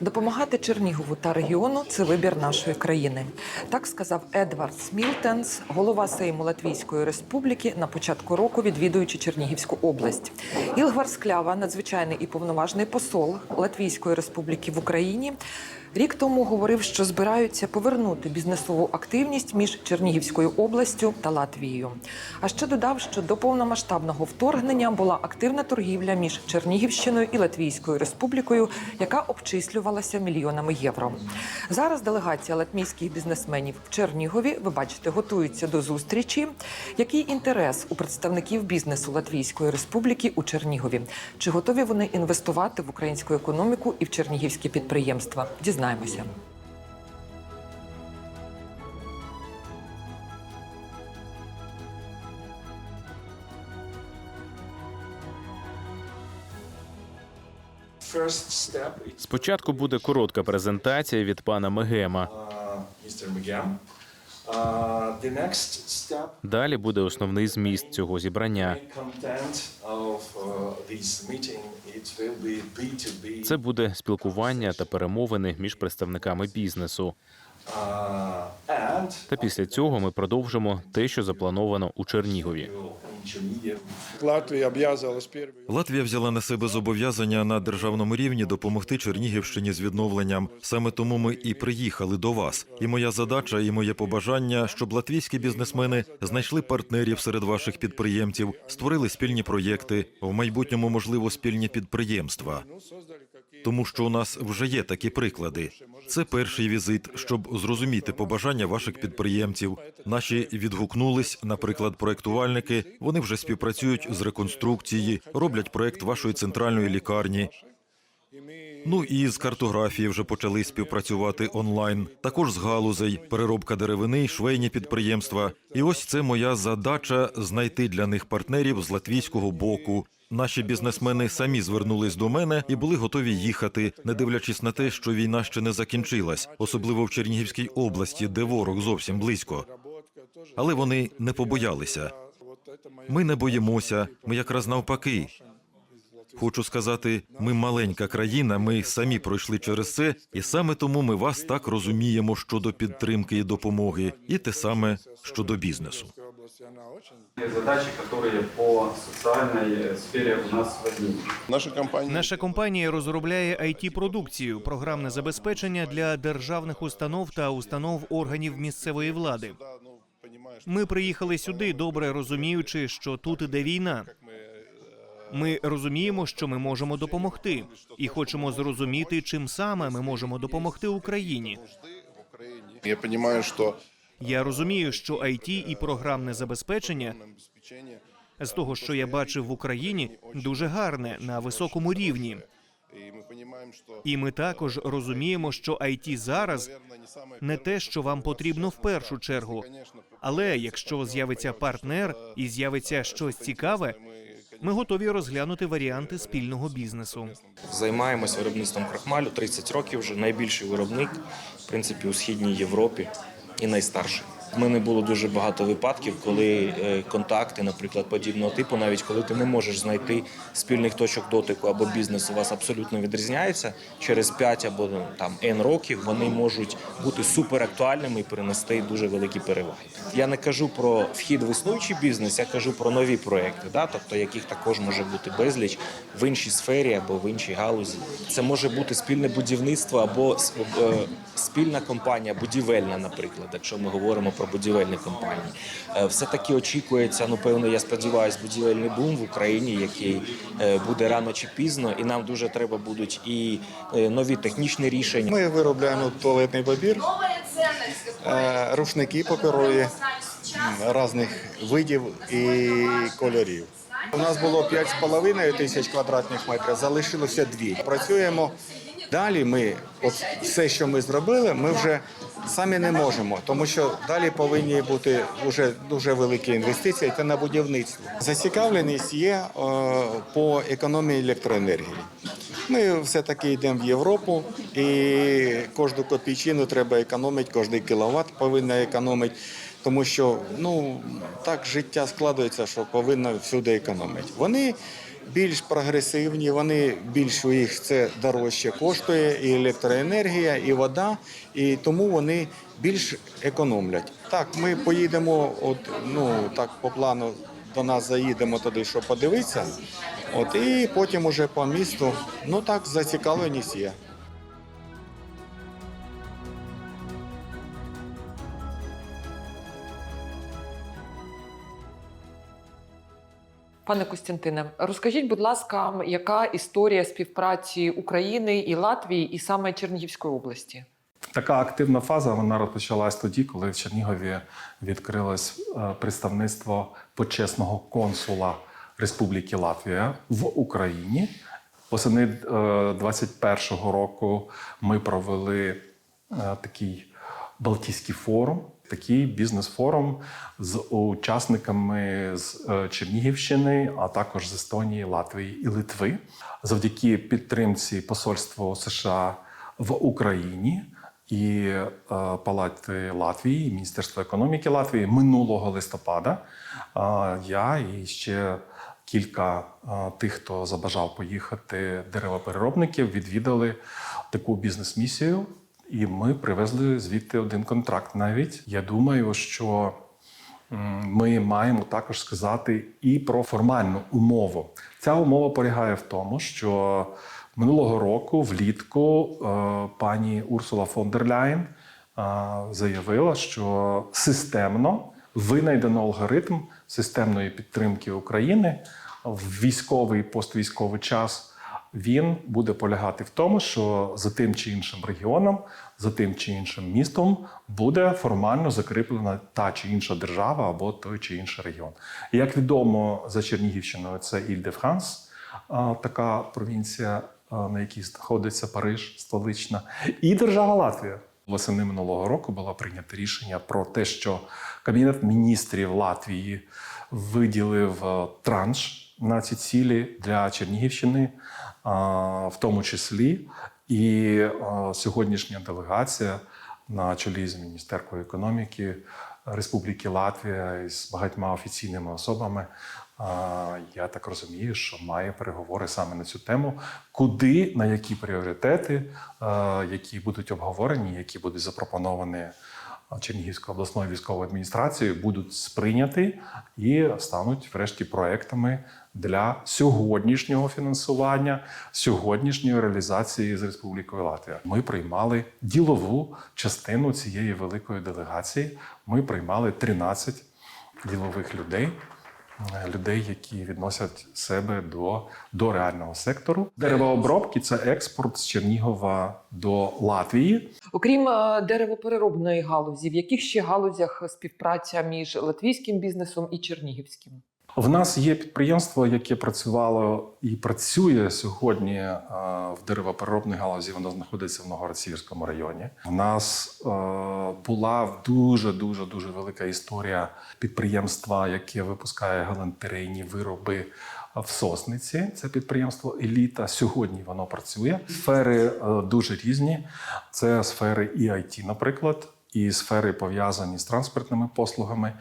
Допомагати Чернігову та регіону це вибір нашої країни. Так сказав Едвард Смілтенс, голова Сейму Латвійської Республіки, на початку року відвідуючи Чернігівську область. Ілгвар Склява, надзвичайний і повноважний посол Латвійської Республіки в Україні, рік тому говорив, що збираються повернути бізнесову активність між Чернігівською областю та Латвією. А ще додав, що до повномасштабного вторгнення була активна торгівля між Чернігівщиною і Латвійською Республікою, яка обчислювалася мільйонами євро. Зараз делегація латвійських бізнесменів в Чернігові, ви бачите, готується до зустрічі. Який інтерес у представників бізнесу Латвійської Республіки у Чернігові? Чи готові вони інвестувати в українську економіку і в чернігівські підприємства? Дізнаємося. First step Спочатку буде коротка презентація від пана Мегема. Uh, Далі буде основний зміст цього зібрання. uh, this meeting it will be B2B Це буде спілкування та перемовини між представниками бізнесу. uh, Та після цього ми продовжимо те, що заплановано у Чернігові. Латвія взяла на себе зобов'язання на державному рівні допомогти Чернігівщині з відновленням. Саме тому ми і приїхали до вас. І моя задача, і моє побажання, щоб латвійські бізнесмени знайшли партнерів серед ваших підприємців, створили спільні проєкти, в майбутньому можливо спільні підприємства. Тому що у нас вже є такі приклади. Це перший візит, щоб зрозуміти побажання ваших підприємців. Наші відгукнулись, наприклад, проектувальники. Вони вже співпрацюють з реконструкції, роблять проект вашої центральної лікарні. Ну і з картографії вже почали співпрацювати онлайн. Також з галузей, переробка деревини, швейні підприємства. І ось це моя задача знайти для них партнерів з латвійського боку. Наші бізнесмени самі звернулись до мене і були готові їхати, не дивлячись на те, що війна ще не закінчилась, особливо в Чернігівській області, де ворог зовсім близько. Але вони не побоялися. Ми не боїмося. Ми якраз навпаки. Хочу сказати, ми маленька країна, ми самі пройшли через це, і саме тому ми вас так розуміємо щодо підтримки і допомоги, і те саме щодо бізнесу. задачи, которые по социальной сфере у нас возникли. Наша компанія Наша компанія розробляє it продукцію програмне забезпечення для державних установ та установ органів місцевої влади. Ми приїхали сюди, добре розуміючи, що тут іде війна. Ми розуміємо, що ми можемо допомогти, і хочемо зрозуміти, чим саме ми можемо допомогти Україні. я розумію, що Я розумію, що IT і програмне забезпечення з того, що я бачив в Україні, дуже гарне на високому рівні. і ми також розуміємо, що IT зараз не те, що вам потрібно в першу чергу. Але якщо з'явиться партнер і з'явиться щось цікаве, ми готові розглянути варіанти спільного бізнесу. Займаємось виробництвом крахмалю 30 років вже найбільший виробник, в принципі, у східній Європі і найстарший. В мене було дуже багато випадків, коли е, контакти, наприклад, подібного типу, навіть коли ти не можеш знайти спільних точок дотику або бізнес у вас абсолютно відрізняється, через 5 або там N років вони можуть бути суперактуальними і принести дуже великі переваги. Я не кажу про вхід в існуючий бізнес, я кажу про нові проекти, да, тобто яких також може бути безліч в іншій сфері або в іншій галузі. Це може бути спільне будівництво або е, спільна компанія, будівельна, наприклад, якщо ми говоримо про будівельні компанії. Е, Все таки очікується, ну певно, я сподіваюся, будівельний бум в Україні, який е, буде рано чи пізно, і нам дуже треба будуть і е, нові технічні рішення. Ми виробляємо туалетний папір, рушники паперові різних видів і кольорів. У нас було 5,5 тисяч квадратних метрів, залишилося 2. Працюємо далі. Ми от все, що ми зробили, ми вже самі не можемо, тому що далі повинні бути вже дуже великі інвестиції та на будівництво. Зацікавленість є е, по економії електроенергії. Ми все-таки йдемо в Європу, і кожну копійчину треба економити, кожний кіловат повинна економити. Тому що ну так життя складається, що повинно всюди економити. Вони більш прогресивні, вони більш у їх це дорожче коштує, і електроенергія, і вода, і тому вони більш економлять. Так, ми поїдемо, от ну так по плану до нас заїдемо туди, щоб подивитися. От і потім уже по місту, ну так, зацікавленість є. Пане Костянтине, розкажіть, будь ласка, яка історія співпраці України і Латвії, і саме Чернігівської області? Така активна фаза вона розпочалась тоді, коли в Чернігові відкрилось е, представництво почесного консула Республіки Латвія в Україні. Восени е, 21-го року ми провели е, такий Балтійський форум, такий бізнес-форум з учасниками з е, Чернігівщини, а також з Естонії, Латвії і Литви. Завдяки підтримці Посольства США в Україні і е, Палати Латвії, Міністерства економіки Латвії минулого листопада е, я і ще кілька тих, хто забажав поїхати деревопереробників, відвідали таку бізнес-місію. І ми привезли звідти один контракт. Навіть я думаю, що ми маємо також сказати і про формальну умову. Ця умова полягає в тому, що минулого року, влітку, е, пані Урсула фон дер Ляєн е, заявила, що системно винайдено алгоритм системної підтримки України в військовий і поствійськовий час. Він буде полягати в тому, що за тим чи іншим регіоном, за тим чи іншим містом буде формально закріплена та чи інша держава або той чи інший регіон. Як відомо за Чернігівщиною, це Іль-де-Франс, така провінція, на якій знаходиться Париж, столична, і держава Латвія. Восени минулого року було прийнято рішення про те, що Кабінет міністрів Латвії виділив е, транш на ці цілі для Чернігівщини, в тому числі і е, сьогоднішня делегація на чолі з міністеркою економіки Республіки Латвія із багатьма офіційними особами. Я так розумію, що має переговори саме на цю тему, куди на які пріоритети, е, які будуть обговорені, які будуть запропоновані Чернігівською обласною військовою адміністрацією, будуть сприйняті і стануть врешті проектами для сьогоднішнього фінансування, сьогоднішньої реалізації з Республікою Латвія. Ми приймали ділову частину цієї великої делегації. Ми приймали 13 ділових людей. Е, Людей, які відносять себе до, до реального сектору. Деревообробки це експорт з Чернігова до Латвії. Окрім е, деревопереробної галузі, в яких ще галузях співпраця між латвійським бізнесом і чернігівським? В нас є підприємство, яке працювало і працює сьогодні е, в деревопереробній галузі. Воно знаходиться в Новгород-Сіверському районі. У нас е, була дуже дуже дуже велика історія підприємства, яке випускає галантерейні вироби в Сосниці. Це підприємство Еліта. Сьогодні воно працює. Сфери е, дуже різні. Це сфери і IT, наприклад і сфери пов'язані з транспортними послугами,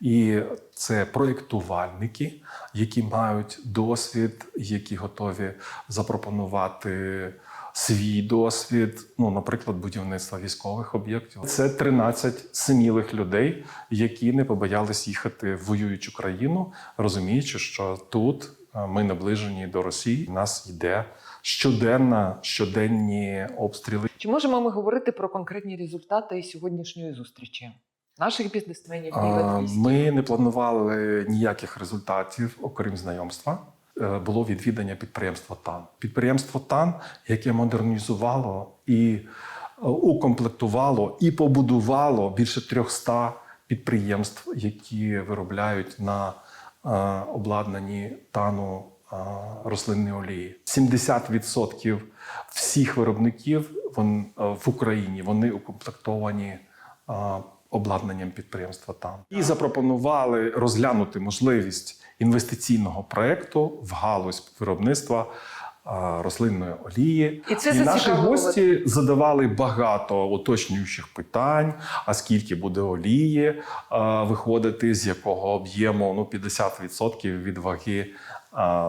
і це проєктувальники, які мають досвід, які готові запропонувати свій досвід, ну, наприклад, будівництва військових об'єктів. Це 13 смілих людей, які не побоялись їхати в воюючу країну, розуміючи, що тут е, ми наближені до Росії. Нас йде щоденна щоденні обстріли. Чи можемо ми говорити про конкретні результати сьогоднішньої зустрічі наших бізнесменів А. Ми не планували ніяких результатів, окрім знайомства. Е, Було відвідання підприємства ТАН. Підприємство ТАН, яке модернізувало і е, укомплектувало і побудувало більше 300 підприємств, які виробляють на е, обладнанні тану е, рослинної олії. 70% всіх виробників е, в Україні вони укомплектовані е, обладнанням підприємства там і запропонували розглянути можливість інвестиційного проекту в галузь виробництва рослинної олії. І це наші гості задавали багато уточнюючих питань: а скільки буде олії а, виходити, з якого об'єму ну 50% від ваги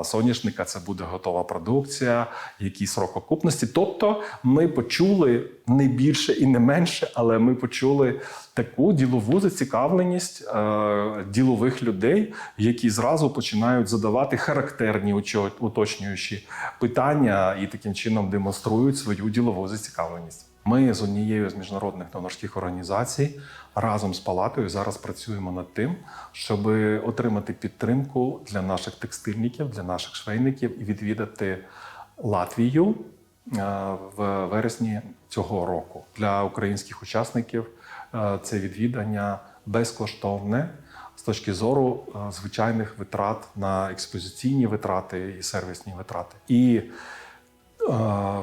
соняшника це буде готова продукція, який срок окупності. Тобто ми почули не більше і не менше, але ми почули таку ділову зацікавленість е, ділових людей, які зразу починають задавати характерні уточнюючі питання і таким чином демонструють свою ділову зацікавленість. Ми з однією з міжнародних донорських організацій разом з палатою зараз працюємо над тим, щоб отримати підтримку для наших текстильників, для наших швейників і відвідати Латвію е, в вересні цього року. Для українських учасників е, це відвідання безкоштовне з точки зору е, звичайних витрат на експозиційні витрати і сервісні витрати. І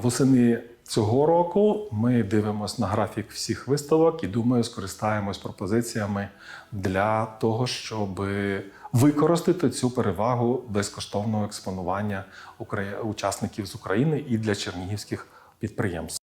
Восени цього року ми дивимося на графік всіх виставок і думаю, скористаємось пропозиціями для того, щоб використати цю перевагу безкоштовного експонування учасників з України і для чернігівських підприємств.